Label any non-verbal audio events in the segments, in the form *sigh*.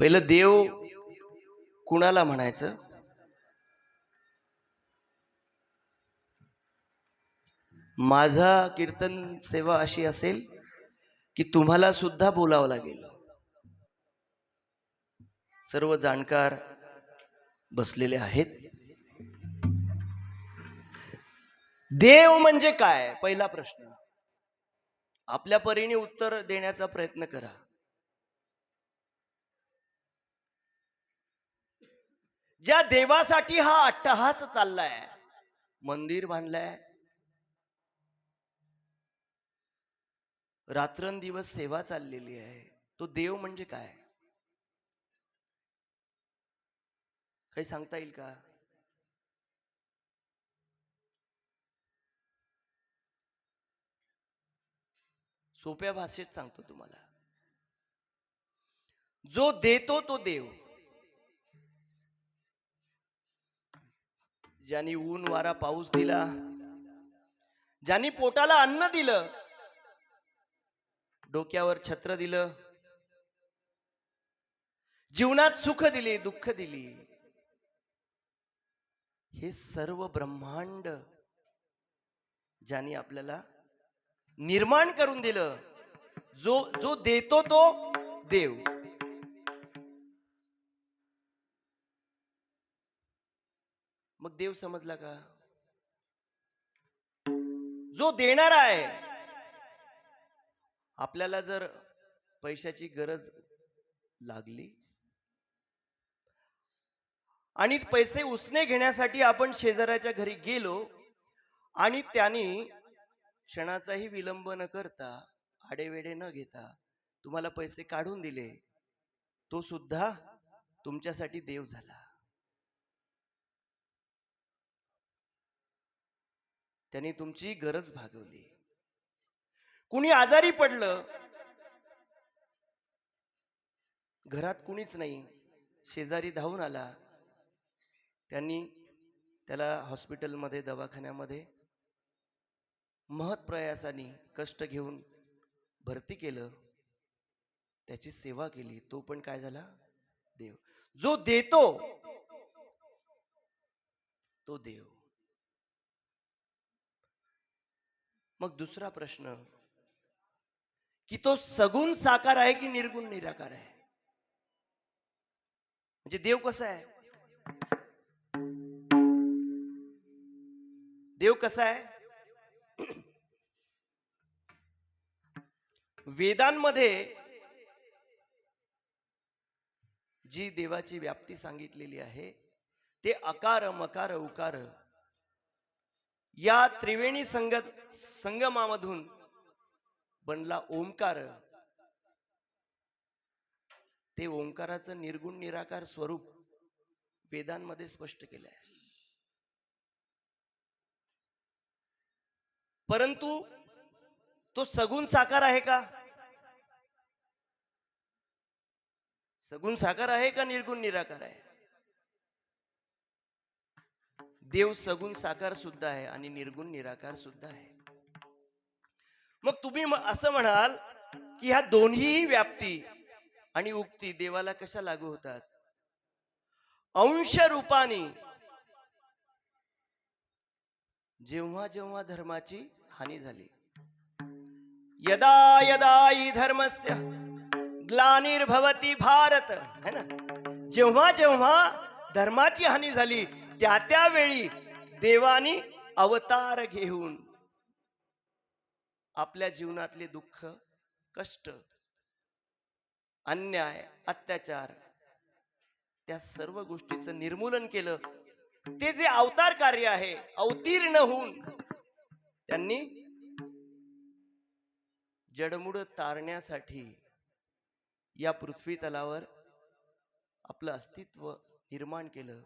पहिलं देव कुणाला म्हणायचं? माझा कीर्तन सेवा अशी असेल की तुम्हाला सुद्धा बोलावं लागेल. सर्व जाणकार बसलेले आहेत. देव म्हणजे काय? पहिला प्रश्न. आपल्या परीने उत्तर देण्याचा प्रयत्न करा. ज्या देवासाठी हा अट्टहास चाललाय मंदिर बांधलाय. रात्रंदिवस सेवा चाललेली आहे. तो देव म्हणजे काय? काही सांगता येईल का? सोप्या भाषेत सांगतो तुम्हाला. जो देतो तो देव. ज्यांनी ऊन वारा पाऊस दिला ज्यांनी पोटाला अन्न दिलं डोक्यावर छत्र दिलं जीवनात सुख दिले दुःख दिली. हे सर्व ब्रह्मांड ज्यांनी आपल्याला निर्माण करून दिलं जो जो देतो तो देव. मग देव समजला का? जो देणार आहे आपल्याला जर पैशाची गरज लागली आणि पैसे उसने घेण्यासाठी आपण शेजाऱ्याच्या घरी गेलो आणि त्यांनी क्षणाचाही विलंब न करता आडेवेडे न घेता तुम्हाला पैसे काढून दिले तो सुद्धा तुमच्यासाठी देव झाला. त्यांनी तुमची गरज भागवली. कुणी आजारी पडलं घरात कुणीच नाही शेजारी धावून आला त्यांनी त्याला हॉस्पिटलमध्ये दवाखान्यामध्ये महत्प्रयासाने कष्ट घेऊन भरती केलं. त्याची सेवा केली. तो पण काय झाला? देव. जो देतो तो देव. मग दुसरा प्रश्न की तो सगुण साकार आहे की निर्गुण निराकार आहे? म्हणजे देव कसा आहे? देव कसा आहे? *clears throat* वेदांमध्ये जी देवाची व्याप्ती सांगितलेली आहे ते अकार मकार उकार या त्रिवेणी संगत संगमामधून बनला ओंकार. ते ओंकाराचं निर्गुण निराकार स्वरूप वेदांमध्ये स्पष्ट केलं आहे परंतु तो सगुण साकार आहे का? सगुण साकार आहे का निर्गुण निराकार आहे? देव सगुण साकार सुद्धा आहे आणि निर्गुण निराकार सुद्धा आहे. मग तुम्ही असं म्हणाल की ह्या दोन्ही व्याप्ती आणि उक्ती देवाला कशा लागू होतात? अंश रूपाने जेव्हा जेव्हा धर्माची हानी झाली. यदा यदा धर्मस्य ग्लानिर्भवती भारत है ना? जेव्हा जेव्हा धर्माची हानी झाली त्या त्यावेळी देवानी अवतार घेऊन आपल्या जीवनातले दुःख कष्ट अन्याय अत्याचार त्या सर्व गोष्टीचं निर्मूलन केलं. ते जे अवतार कार्य आहे अवतीर्ण होऊन त्यांनी जडमुड तारण्यासाठी या पृथ्वी तलावर आपलं अस्तित्व निर्माण केलं.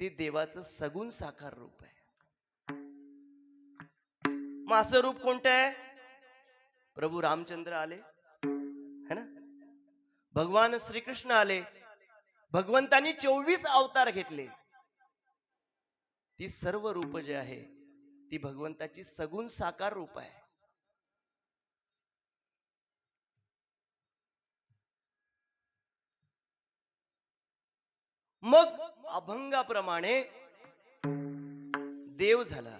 ते देवाचं सगुण साकार रूप आहे. मग असं रूप कोणतं आहे? प्रभू रामचंद्र आले. है ना? भगवान श्रीकृष्ण आले. भगवंतांनी चोवीस अवतार घेतले. ती सर्व रूप जे आहे ती भगवंताची सगुण साकार रूप आहे. मग अभंगाप्रमाणे देव झाला.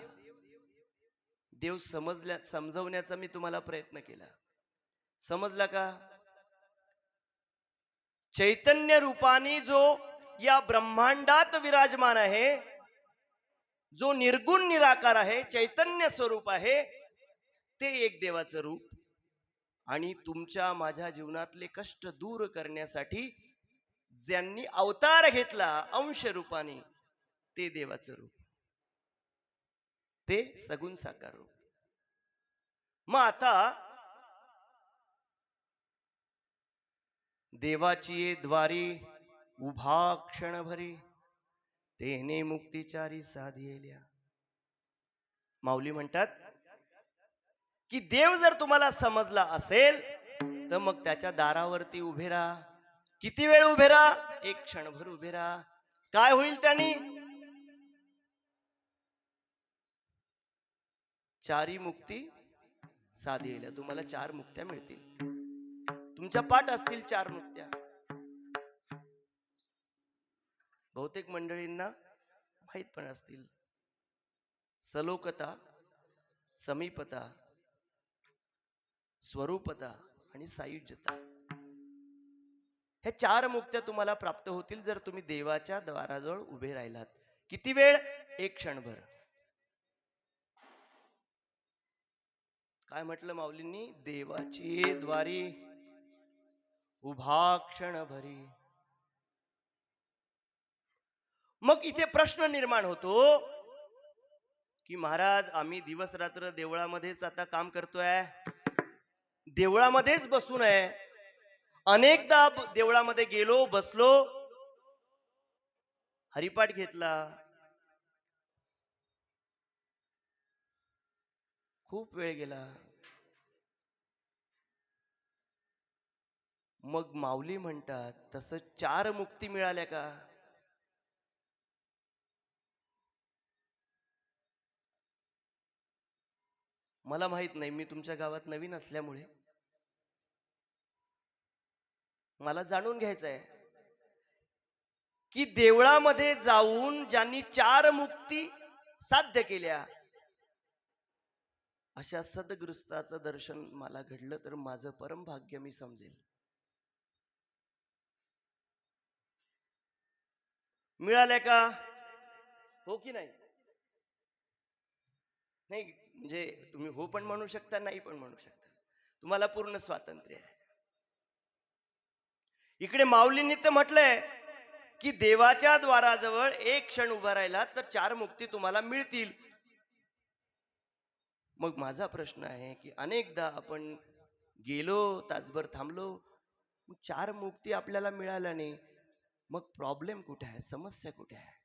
देव समजल्या समजवण्याचा मी तुम्हाला प्रयत्न केला. समजला का? चैतन्य रूपाने जो या ब्रह्मांडात विराजमान आहे जो निर्गुण निराकार आहे चैतन्य स्वरूप आहे ते एक देवाचं रूप आणि तुमच्या माझ्या जीवनातले कष्ट दूर करण्यासाठी ज्यांनी अवतार घेतला अंश रूपाने ते देवाचं रूप. ते सगुण साकार रूप. मग आता देवाची द्वारी उभा क्षण भरी तेने मुक्तिचारी साधियल्या माऊली म्हणतात की देव जर तुम्हाला समजला असेल तर मग त्याच्या दारावरती उभे राहा. किती वेळ उभे राहा? एक क्षणभर उभे राहा. काय होईल त्यांनी? चारी मुक्ती साधी तुम्हाला चार मुक्त्या मिळतील. तुमच्या पाठ असतील चार मुक्त्या. बहुतेक मंडळींना माहीत पण असतील. सलोकता समीपता स्वरूपता आणि सायुज्यता. ह्या चार मुक्त्या तुम्हाला प्राप्त होतील जर तुम्ही देवाच्या द्वाराजवळ उभे राहिलात. किती वेळ? एक क्षणभर. काय म्हटलं माऊलींनी? देवाची द्वारी उभा क्षणभरी. मग इथे प्रश्न निर्माण होतो की महाराज आम्ही दिवस रात्र देवळामध्येच आता काम करतोय? देवळामध्येच बसून आहे. अनेकदा देवळामध्ये गेलो बसलो. हरिपाठ घेतला. खूप वेळ गेला. मग माऊली म्हणतात तसं चार मुक्ती मिळाल्या का? मला माहीत नाही मी तुमच्या गावात नवीन असल्यामुळे. मला जाणून घ्यायचं आहे की देवळामध्ये जाऊन ज्यांनी चार मुक्ती साध्य केल्या अशा सदगृस्ताचं दर्शन मला घडलं तर माझं परम भाग्य मी समजेल. मिळाले का? हो की नाही? नाही म्हणजे तुम्ही हो पण म्हणू शकता नाही पण म्हणू शकता. तुम्हाला पूर्ण स्वातंत्र्य आहे. इकडे माऊलींनी तर म्हटलंय की देवाच्या द्वाराजवळ एक क्षण उभा राहिला तर चार मुक्ती तुम्हाला मिळतील. मग माझा प्रश्न आहे की अनेकदा आपण गेलो तासभर थांबलो चार मुक्ती आपल्याला मिळाल्या नाही. मग प्रॉब्लेम कुठे आहे? समस्या कुठे आहे?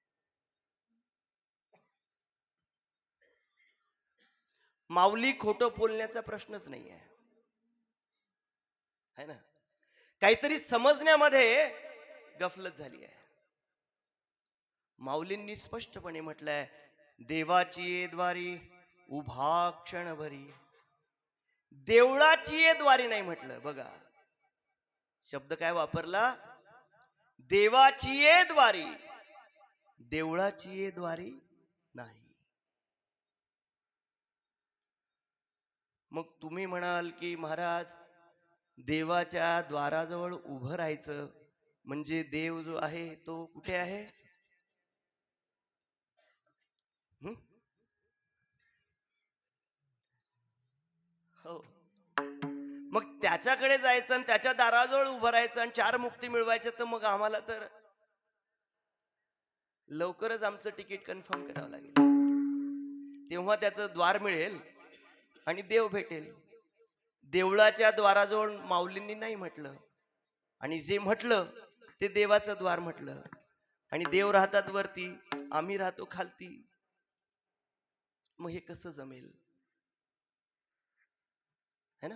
माऊली खोटं बोलण्याचा प्रश्नच नाही आहे ना? काहीतरी समजण्यामध्ये गफलत झाली आहे. माऊलींनी स्पष्टपणे म्हटलंय देवाची ये द्वारी उभा क्षणभरी. देवळाची ये द्वारी नाही म्हटलं बघा. शब्द काय वापरला? देवाची ये द्वारी. देवळाची ये द्वारी नाही. मग तुम्ही म्हणाल की महाराज देवाच्या द्वाराजवळ उभं राहायचं. म्हणजे देव जो आहे तो कुठे आहे? हो? मग त्याच्याकडे जायचं आणि त्याच्या दाराजवळ उभं राहायचं आणि चार मुक्ती मिळवायच्या तर मग आम्हाला तर लवकरच आमचं तिकीट कन्फर्म करावं लागेल. तेव्हा त्याचं द्वार मिळेल आणि देव भेटेल. देवळाच्या द्वाराजवळ माऊलींनी नाही म्हटलं. आणि जे म्हटलं ते देवाचं द्वार म्हटलं. आणि देव राहतात वरती आम्ही राहतो खालती. मग हे कसं जमेल? है ना?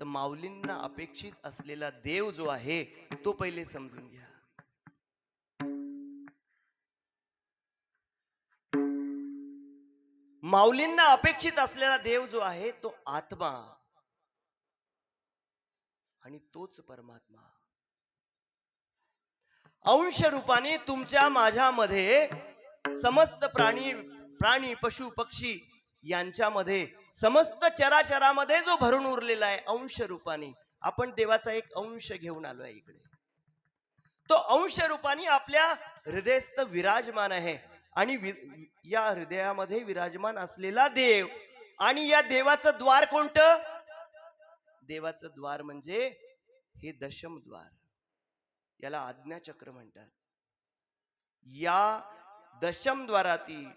तर माऊलींना अपेक्षित असलेला देव जो आहे तो पहिले समजून घ्या. माऊलींना अपेक्षित असलेला देव जो आहे तो आत्मा. आणि तोच परमात्मा. अंश रूपाने तुमच्या माझ्यामध्ये समस्त प्राणी प्राणी पशु पक्षी यांच्यामध्ये समस्त चराचरामध्ये जो भरून उरलेला आहे अंश रूपाने आपण देवाचा एक अंश घेऊन आलोय इकडे. तो अंश रूपाने आपल्या हृदयस्थ विराजमान आहे. आणि या हृदयामध्ये विराजमान असलेला देव. आणि या देवाचं द्वार कोणतं? देवाचं द्वार म्हणजे हे दशम द्वार. याला आज्ञाचक्र म्हणतात. या दशम द्वारातील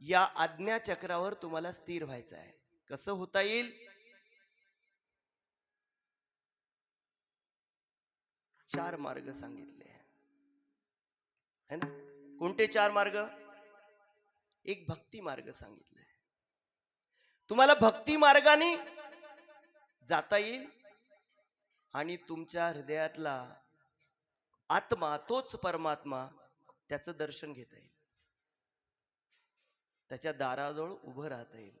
या आज्ञाचक्रावर तुम्हाला स्थिर व्हायचं आहे. कसं होता येईल? चार मार्ग सांगितले. है ना? कोणते चार मार्ग? एक भक्ती मार्ग सांगितलाय. तुम्हाला भक्ती मार्गाने जाता येईल आणि तुमच्या हृदयातला आत्मा तोच परमात्मा त्याचं दर्शन घेता येईल. त्याच्या दाराजवळ उभं राहता येईल.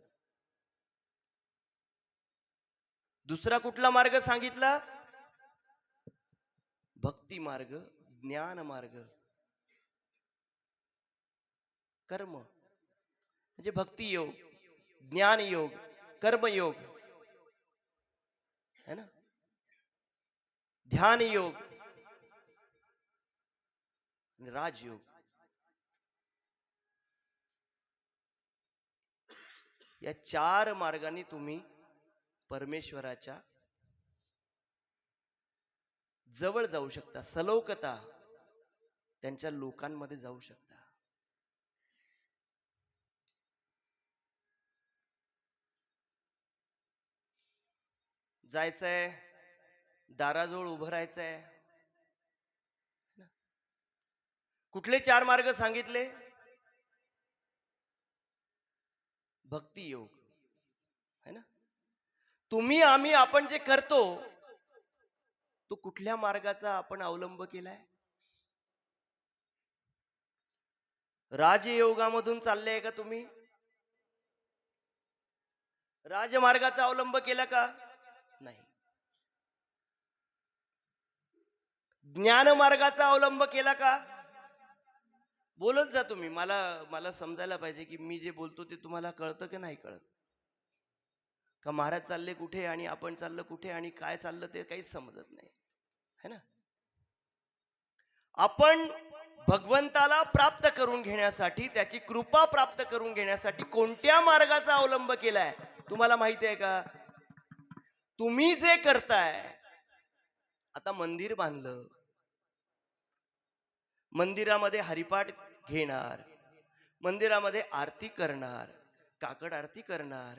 दुसरा कुठला मार्ग सांगितला? भक्ती मार्ग ज्ञान मार्ग. कर्म. म्हणजे भक्ती योग ज्ञान योग कर्मयोग है ना? ध्यान योग राजयोग या चार मार्गाने तुम्ही परमेश्वराच्या जवळ जाऊ शकता सलोकता त्यांच्या लोकांमध्ये जाऊ शकता. जायचंय दाराजवळ उभं राहायचंय. कुठले चार मार्ग सांगितले? भक्ती योग. है ना? तुम्ही आम्ही आपण जे करतो तो कुठल्या मार्गाचा आपण अवलंब केलाय? राजयोगामधून चालले का तुम्ही? राजमार्गाचा अवलंब केला का? नाही. ज्ञान मार्गाचा अवलंब केला का? बोलत जा तुम्ही. मला मला समजायला पाहिजे की मी जे बोलतो ते तुम्हाला कळतं की नाही कळत? का महाराज चालले कुठे आणि आपण चाललं कुठे आणि काय चाललं ते काहीच समजत नाही. है ना? आपण भगवंताला प्राप्त करून घेण्यासाठी त्याची कृपा प्राप्त करून घेण्यासाठी कोणत्या मार्गाचा अवलंब केलाय? तुम्हाला माहिती आहे का? तुम्ही जे करताय आता मंदिर बांधलं. मंदिरामध्ये हरिपाठ घेणार. मंदिरामध्ये आरती करणार. काकड आरती करणार.